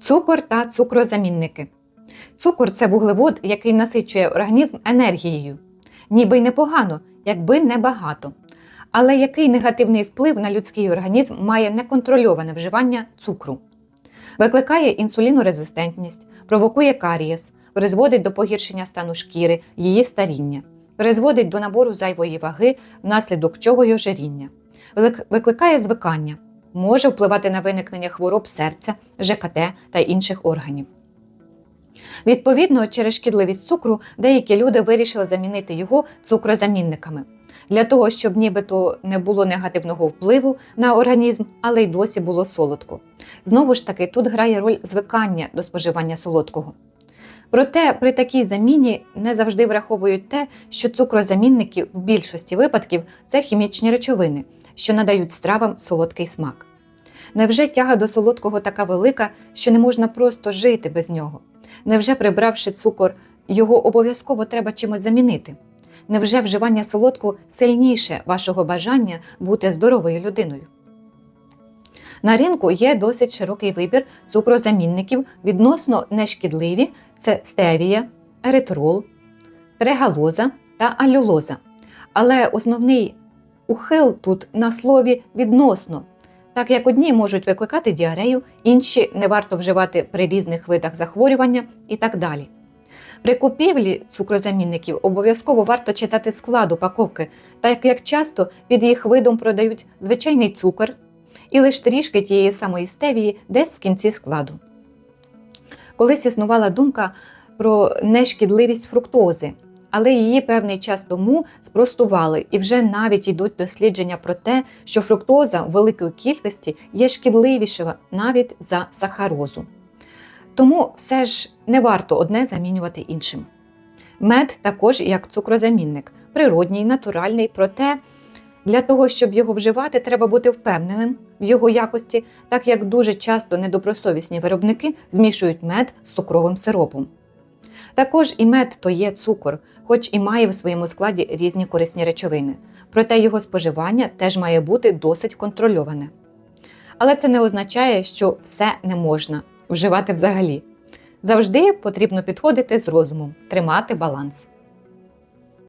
Цукор та цукрозамінники. Цукор це вуглевод, який насичує організм енергією. Ніби й непогано, якби не багато. Але який негативний вплив на людський організм має неконтрольоване вживання цукру? Викликає інсулінорезистентність, провокує карієс, призводить до погіршення стану шкіри, її старіння, призводить до набору зайвої ваги, внаслідок чого й ожиріння, викликає звикання, може впливати на виникнення хвороб серця, ЖКТ та інших органів. Відповідно, через шкідливість цукру деякі люди вирішили замінити його цукрозамінниками для того, щоб нібито не було негативного впливу на організм, але й досі було солодко. Знову ж таки, тут грає роль звикання до споживання солодкого. Проте при такій заміні не завжди враховують те, що цукрозамінники в більшості випадків це хімічні речовини, що надають стравам солодкий смак. Невже тяга до солодкого така велика, що не можна просто жити без нього? Невже, прибравши цукор, його обов'язково треба чимось замінити? Невже вживання солодкого сильніше вашого бажання бути здоровою людиною? На ринку є досить широкий вибір цукрозамінників відносно нешкідливі це стевія, еритрол, трегалоза та алюлоза. Але основний ухил тут на слові відносно, так як одні можуть викликати діарею, інші не варто вживати при різних видах захворювання і так далі. При купівлі цукрозамінників обов'язково варто читати склад упаковки, так як часто під їх видом продають звичайний цукор і лише трішки тієї самої стевії десь в кінці складу. Колись існувала думка про нешкідливість фруктози, але її певний час тому спростували і вже навіть йдуть дослідження про те, що фруктоза в великій кількості є шкідливіша навіть за сахарозу. Тому все ж не варто одне замінювати іншим. Мед також як цукрозамінник, природній, натуральний, проте для того, щоб його вживати, треба бути впевненим в його якості, так як дуже часто недобросовісні виробники змішують мед з цукровим сиропом. Також і мед то є цукор, хоч і має в своєму складі різні корисні речовини, проте його споживання теж має бути досить контрольоване. Але це не означає, що все не можна вживати взагалі. Завжди потрібно підходити з розумом, тримати баланс.